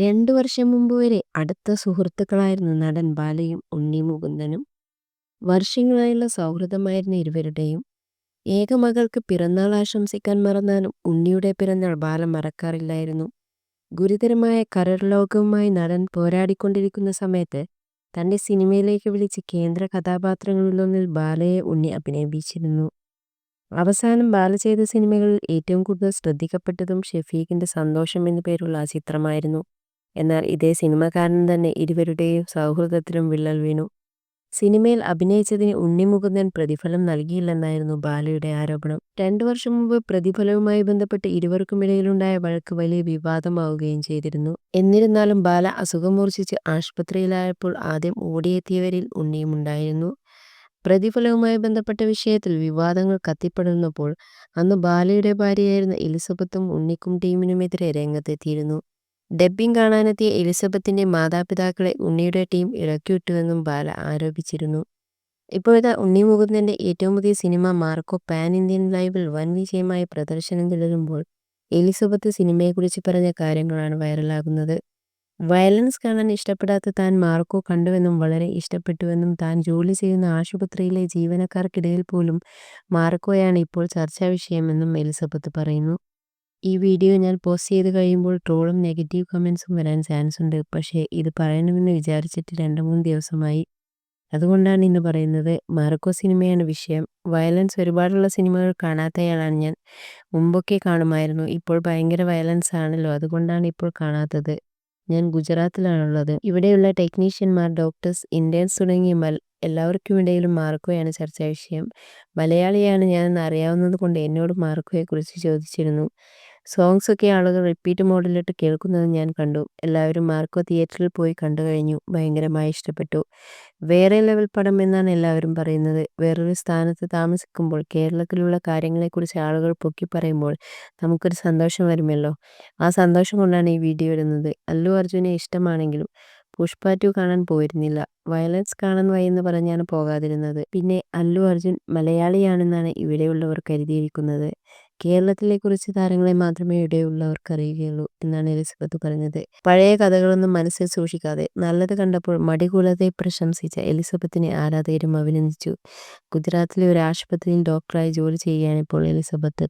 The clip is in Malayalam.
രണ്ടു വർഷം മുമ്പ് വരെ അടുത്ത സുഹൃത്തുക്കളായിരുന്നു നടൻ ബാലയും ഉണ്ണി മുകുന്ദനും. വർഷങ്ങളായുള്ള സൗഹൃദമായിരുന്ന ഇരുവരുടെയും ഏക മകൾക്ക് പിറന്നാൾ ആശംസിക്കാൻ മറന്നാലും ഉണ്ണിയുടെ പിറന്നാൾ ബാല മറക്കാറില്ലായിരുന്നു. ഗുരുതരമായ കരൾലോകവുമായി നടൻ പോരാടിക്കൊണ്ടിരിക്കുന്ന സമയത്ത് തന്റെ സിനിമയിലേക്ക് വിളിച്ച് കേന്ദ്ര കഥാപാത്രങ്ങളിലൊന്നിൽ ബാലയെ ഉണ്ണി അഭിനയിപ്പിച്ചിരുന്നു. അവസാനം ബാല ചെയ്ത സിനിമകളിൽ ഏറ്റവും കൂടുതൽ ശ്രദ്ധിക്കപ്പെട്ടതും ഷെഫീഖിന്റെ സന്തോഷം എന്നു പേരുള്ള ആ ചിത്രമായിരുന്നു. എന്നാൽ ഇതേ കാരണം തന്നെ ഇരുവരുടെയും സൗഹൃദത്തിലും വിള്ളൽ വീണു. സിനിമയിൽ അഭിനയിച്ചതിന് ഉണ്ണിമുകുന്ദൻ പ്രതിഫലം നൽകിയില്ലെന്നായിരുന്നു ബാലയുടെ ആരോപണം. രണ്ടു വർഷം മുമ്പ് പ്രതിഫലവുമായി ബന്ധപ്പെട്ട് ഇരുവർക്കുമിടയിലുണ്ടായ വഴക്ക് വലിയ വിവാദമാവുകയും ചെയ്തിരുന്നു. എന്നിരുന്നാലും ബാല അസുഖം മൂർച്ഛിച്ച് ആശുപത്രിയിലായപ്പോൾ ആദ്യം ഓടിയെത്തിയവരിൽ ഉണ്ണിയുമുണ്ടായിരുന്നു പ്രതിഫലവുമായി ബന്ധപ്പെട്ട വിഷയത്തിൽ വിവാദങ്ങൾ കത്തിപ്പടർന്നപ്പോൾ അന്ന് ബാലയുടെ ഭാര്യയായിരുന്ന എലിസബത്തും ഉണ്ണിക്കും ടീമിനുമെതിരെ രംഗത്തെത്തിയിരുന്നു. ഡബ്ബിംഗ് കാണാനെത്തിയ എലിസബത്തിന്റെ മാതാപിതാക്കളെ ഉണ്ണിയുടെ ടീം ഇറക്കിവിട്ടുവെന്നും ബാല ആരോപിച്ചിരുന്നു. ഇപ്പോഴത്തെ ഉണ്ണി മുകുന്ദന്റെ ഏറ്റവും പുതിയ സിനിമ മാർക്കോ പാൻ ഇന്ത്യൻ ലൈവിൽ വൻ വിജയമായി പ്രദർശനം തുടരുമ്പോൾ എലിസബത്ത് സിനിമയെക്കുറിച്ച് പറഞ്ഞ കാര്യങ്ങളാണ് വൈറലാകുന്നത്. വയലൻസ് കാണാൻ ഇഷ്ടപ്പെടാത്ത താൻ മാർക്കോ കണ്ടുവെന്നും വളരെ ഇഷ്ടപ്പെട്ടുവെന്നും താൻ ജോലി ചെയ്യുന്ന ആശുപത്രിയിലെ ജീവനക്കാർക്കിടയിൽ പോലും മാർക്കോയാണ് ഇപ്പോൾ ചർച്ചാ വിഷയമെന്നും എലിസബത്ത് പറയുന്നു. ഈ വീഡിയോ ഞാൻ പോസ്റ്റ് ചെയ്ത് കഴിയുമ്പോൾ ട്രോളും നെഗറ്റീവ് കമൻസും വരാൻ ചാൻസ് ഉണ്ട്. പക്ഷേ ഇത് പറയണമെന്ന് വിചാരിച്ചിട്ട് രണ്ട് മൂന്ന് ദിവസമായി. അതുകൊണ്ടാണ് ഇന്ന് പറയുന്നത് മാർക്കോ സിനിമയാണ് വിഷയം. വയലൻസ് ഒരുപാടുള്ള സിനിമകൾ കാണാത്തയാളാണ് ഞാൻ. മുമ്പൊക്കെ കാണുമായിരുന്നു. ഇപ്പോൾ ഭയങ്കര വയലൻസ് ആണല്ലോ. അതുകൊണ്ടാണ് ഇപ്പോൾ കാണാത്തത്. ഞാൻ ഗുജറാത്തിലാണുള്ളത്. ഇവിടെയുള്ള ടെക്നീഷ്യന്മാർ ഡോക്ടേഴ്സ് ഇന്ത്യൻസ് തുടങ്ങിയ എല്ലാവർക്കും ഇടയിലും മാർക്കോയാണ് ചർച്ചാ വിഷയം മലയാളിയാണ് ഞാനെന്ന് അറിയാവുന്നത് കൊണ്ട് എന്നോട് മാർക്കോയെക്കുറിച്ച് ചോദിച്ചിരുന്നു. സോങ്സ് ഒക്കെ ആളുകൾ റിപ്പീറ്റ് മോഡിലിട്ട് കേൾക്കുന്നത് ഞാൻ കണ്ടു. എല്ലാവരും മാർക്കോ തിയേറ്ററിൽ പോയി കണ്ടു കഴിഞ്ഞു. ഭയങ്കരമായി ഇഷ്ടപ്പെട്ടു. വേറെ ലെവൽ പടം എന്നാണ് എല്ലാവരും പറയുന്നത്. വേറൊരു സ്ഥാനത്ത് താമസിക്കുമ്പോൾ കേരളത്തിലുള്ള കാര്യങ്ങളെക്കുറിച്ച് ആളുകൾ പൊക്കി പറയുമ്പോൾ നമുക്കൊരു സന്തോഷം വരുമല്ലോ. ആ സന്തോഷം കൊണ്ടാണ് ഈ വീഡിയോ ഇടുന്നത്. അല്ലു അർജുനെ ഇഷ്ടമാണെങ്കിലും പുഷ്പ ടു കാണാൻ പോയിരുന്നില്ല. വയലൻസ് കാണാൻ വയ്യെന്ന് പറഞ്ഞാണ് പോകാതിരുന്നത്. പിന്നെ അല്ലു അർജുൻ മലയാളിയാണെന്നാണ് ഇവിടെയുള്ളവർ കരുതിയിരിക്കുന്നത്. കേരളത്തിലെ കുറിച്ച് താരങ്ങളെ മാത്രമേ ഇവിടെയുള്ളവർക്ക് അറിയുകയുള്ളൂ എന്നാണ് എലിസബത്ത് പറഞ്ഞത്. പഴയ കഥകളൊന്നും മനസ്സിൽ സൂക്ഷിക്കാതെ നല്ലത് കണ്ടപ്പോൾ മടികൂലത്തെ പ്രശംസിച്ച എലിസബത്തിനെ ആരാധകരും അഭിനന്ദിച്ചു. ഗുജറാത്തിലെ ഒരു ആശുപത്രിയിൽ ഡോക്ടറായി ജോലി ചെയ്യുകയാണ് ഇപ്പോൾ എലിസബത്ത്.